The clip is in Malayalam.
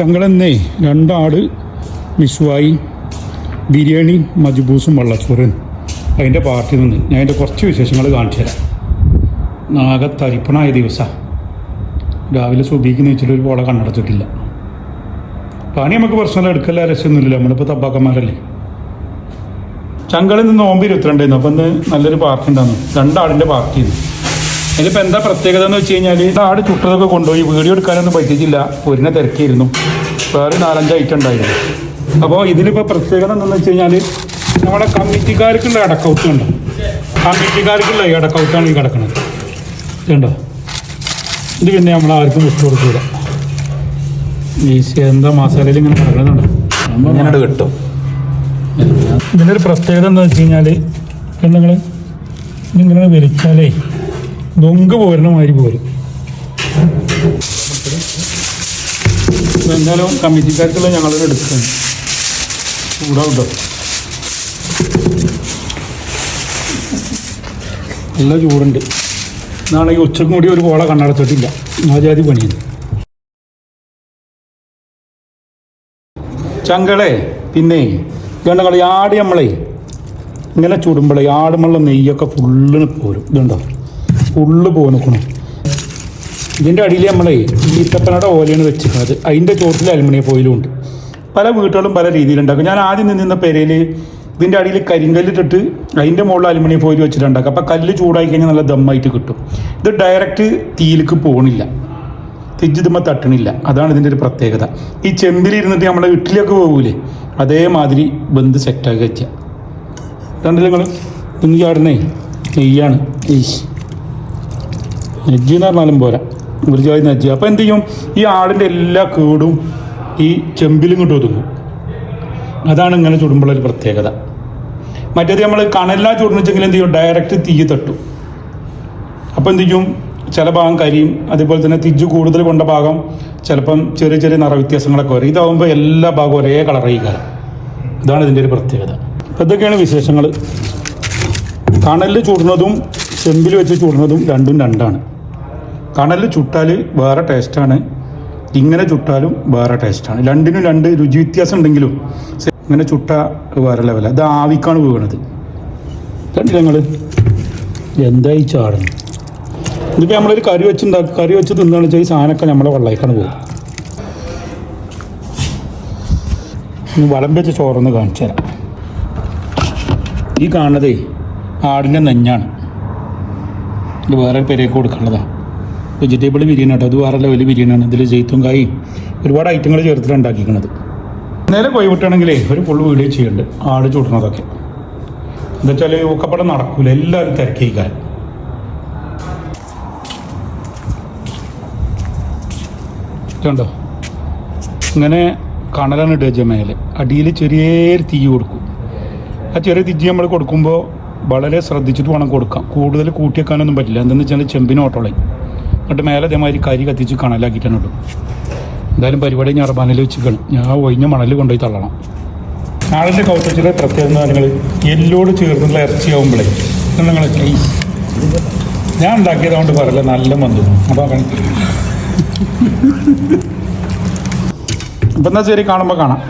ഞങ്ങളെന്നേ രണ്ടാട് മിസ്വായി ബിരിയാണി മജ്ബൂസും വള്ളച്ചോറും. അതിന്റെ പാർട്ടി നിന്ന് ഞാൻ അതിന്റെ കുറച്ച് വിശേഷങ്ങൾ കാണിച്ചു തരാം. ആകെ തരിപ്പണായ ദിവസമാണ് രാവിലെ സുബിക്ക് വെച്ചിട്ട് ഒരു പോളെ കണ്ണടച്ചിട്ടില്ല. പണി നമുക്ക് പ്രശ്നമല്ല എടുക്കല്ല രസമൊന്നുമില്ല നമ്മളിപ്പോൾ തബാക്കന്മാരല്ലേ? ചങ്കളിൽ നിന്ന് നോമ്പ് ഇരുപത്തിരണ്ടായിരുന്നു. അപ്പം ഇന്ന് നല്ലൊരു പാർട്ടി ഉണ്ടായിരുന്നു. രണ്ടാടിന്റെ പാർട്ടി ഇതിലിപ്പോൾ എന്താ പ്രത്യേകത എന്ന് വെച്ച് കഴിഞ്ഞാൽ ആട് ചുട്ടതൊക്കെ കൊണ്ടുപോയി വീഡിയോ എടുക്കാനൊന്നും പറ്റിയിട്ടില്ല. പൊരിനെ തിരക്കിയിരുന്നു. വേറെ നാലഞ്ച് ഐറ്റം ഉണ്ടായിരുന്നു. അപ്പോൾ ഇതിലിപ്പോൾ പ്രത്യേകത എന്താണെന്ന് വെച്ച് കഴിഞ്ഞാൽ നമ്മുടെ കമ്മിറ്റിക്കാർക്കുള്ള അടക്കൗട്ട് ഉണ്ട് കമ്മിറ്റിക്കാർക്കുള്ള ഈ അടക്കൗട്ടാണ് ഈ കിടക്കുന്നത് ഇതുണ്ടോ ഇത് പിന്നെ നമ്മൾ ആർക്കും വിട്ടു കൊടുക്കില്ല ഈ എന്താ മസാലയിൽ ഇങ്ങനെ കിടക്കുന്നുണ്ട് ഞാനത് കിട്ടും. ഇതിന്റെ ഒരു പ്രത്യേകത എന്താണെന്ന് വെച്ച് കഴിഞ്ഞാൽ നിങ്ങൾ ഇതിങ്ങനെ വലിച്ചാലേ ദൊങ്ക് പോരണ മാതിരി പോരും. എന്തായാലും കമ്മിറ്റിക്കാർക്കുള്ള ഞങ്ങളൊരു എടുക്കണം. ചൂടാവട്ടോ. നല്ല ചൂടുണ്ട്. നാളെ ഉച്ചക്കും കൂടി ഒരു പോള കണ്ണടച്ചിട്ടില്ല. ആ ജാതി പണിയുണ്ട് ചങ്കളെ പിന്നെ ഈ ആട് നമ്മളെ. ഇങ്ങനെ ചുടുമ്പോഴേ ആടുമുള്ള നെയ്യൊക്കെ ഫുള്ളിന് പോരും. ഇതുണ്ടോ? ഫുള്ള് പോന്നിക്കണം ഇതിന്റെ അടിയിൽ നമ്മളെ ഈത്തപ്പനയുടെ ഓലയാണ് വെച്ചിരിക്കുന്നത് അതിന്റെ ചോട്ടിൽ അലുമിനിയം ഫോയിലും ഉണ്ട്. പല വീട്ടുകളും പല രീതിയിലുണ്ടാക്കും ഞാൻ ആദ്യം നിന്ന പെരയിൽ ഇതിന്റെ അടിയിൽ കരിങ്കല്ലിട്ടിട്ട് അതിന്റെ മുകളിൽ അലുമിനിയം ഫോയിൽ വെച്ചിട്ടുണ്ടാക്കും. അപ്പോൾ കല്ല് ചൂടായി കഴിഞ്ഞാൽ നല്ല ദമ്മായിട്ട് കിട്ടും. ഇത് ഡയറക്റ്റ് തീയിലേക്ക് പോകണില്ല തെജിതുമ്പോൾ തട്ടണില്ല. അതാണ് ഇതിന്റെ ഒരു പ്രത്യേകത. ഈ ചെമ്പിലിരുന്നിട്ട് നമ്മളെ ഇഡ്ഡലിയൊക്കെ പോകൂലേ അതേമാതിരി ബന്ധ് സെറ്റാക്കി വെച്ചാൽ കണ്ടില്ല നിങ്ങൾ നിങ്ങൾ ചാടുന്നേ. നെയ്യാണ്. ഈശ്. നെജ്ജി എന്ന് പറഞ്ഞാലും പോരാ. ഗുരുജാതി നെജ്ജി. അപ്പോൾ എന്ത് ചെയ്യും? ഈ ആടിന്റെ എല്ലാ കേടും ഈ ചെമ്പിലും ഇങ്ങോട്ട് ഒതുങ്ങും. അതാണ് ഇങ്ങനെ ഒരു പ്രത്യേകത. മറ്റേത് നമ്മൾ കണലാ ചുടുന്നെച്ചെങ്കിൽ എന്ത് ചെയ്യും? ഡയറക്റ്റ് തീ തട്ടും. അപ്പോൾ എന്ത് ചെയ്യും? ചില ഭാഗം കരിയും അതുപോലെ തന്നെ തിജ്ജ് കൂടുതൽ കൊണ്ട ഭാഗം ചിലപ്പം ചെറിയ ചെറിയ നിറ വ്യത്യാസങ്ങളൊക്കെ വരും. ഇതാവുമ്പോൾ എല്ലാ ഭാഗവും ഒരേ കളറായി കാലം ഇതാണ് ഇതിന്റെ ഒരു പ്രത്യേകത. ഇതൊക്കെയാണ് വിശേഷങ്ങൾ കണലിൽ ചൂടുന്നതും ചെമ്പിൽ വെച്ച് ചൂടുന്നതും രണ്ടും രണ്ടാണ്. കണലിൽ ചുട്ടാൽ വേറെ ടേസ്റ്റാണ് ഇങ്ങനെ ചുട്ടാലും വേറെ ടേസ്റ്റാണ് രണ്ടിനും രണ്ട് രുചി വ്യത്യാസം ഉണ്ടെങ്കിലും ഇങ്ങനെ ചുട്ട വേറെ ലെവലാണ് അത് ആവിക്കാണ് വീണത്. കണ്ടില്ല നിങ്ങൾ എന്തായി ചാടണം ഇതിപ്പോൾ നമ്മളൊരു കറി വെച്ച് ഉണ്ടാക്കി കറി വെച്ച് തിന്നാണെന്ന് വെച്ചാൽ ഈ സാധനമൊക്കെ നമ്മളെ വെള്ളയിക്കാണ് പോകും ഇനി വളം വെച്ച ചോറൊന്ന് കാണിച്ചു തരാം. ഈ കാണുന്നതേ ആടിന്റെ നെഞ്ഞാണ്. ഇത് വേറെ പേരേക്ക് കൊടുക്കേണ്ടതാണ് വെജിറ്റബിൾ ബിരിയാണി കേട്ടോ അത് വേറെ ലെവൽ ബിരിയാണിയാണ്. ഇതിൽ ജെയ്ത്തും കായി ഒരുപാട് ഐറ്റങ്ങൾ ചേർത്തിട്ട് ഉണ്ടാക്കിക്കുന്നത് നേരെ പോയി ഒരു ഫുൾ വീഡിയോ ചെയ്യുന്നുണ്ട് ആട് ചൂടുന്നതൊക്കെ. എന്താ വെച്ചാൽ ഊക്കപ്പടം നടക്കൂല. എല്ലാവരും തിരക്കിക്കാൻ കണ്ടോ ഇങ്ങനെ കണലാണ് ഇടുക മേലെ. അടിയിൽ ചെറിയൊരു തീ കൊടുക്കും. ആ ചെറിയ തിജി നമ്മൾ കൊടുക്കുമ്പോൾ വളരെ ശ്രദ്ധിച്ചിട്ട് വേണം കൊടുക്കാം. കൂടുതൽ കൂട്ടിയേക്കാനൊന്നും പറ്റില്ല. എന്തെന്ന് വെച്ചാൽ ചെമ്പിന് ഓട്ടോളയും എന്നിട്ട് മേലെ അതേമാതിരി കരി കത്തിച്ച് കണലാക്കിയിട്ടാണ് കേട്ടോ എന്തായാലും പരിപാടി ഞാൻ മണൽ വെച്ചിക്കണം ഞാൻ ഒഴിഞ്ഞ മണൽ കൊണ്ടുപോയി തള്ളണം. ആളിന്റെ കൗത്തച്ചിലെ പ്രത്യേകത നിങ്ങൾ എല്ലോട് ചേർന്നുള്ള ഇറച്ചിയാവുമ്പോഴേ നിങ്ങൾ ഞാൻ ഉണ്ടാക്കിയതുകൊണ്ട് പറയില്ല നല്ല മന്ത്. അപ്പോൾ അപ്പം എന്നാൽ ശരി കാണുമ്പോൾ കാണാം.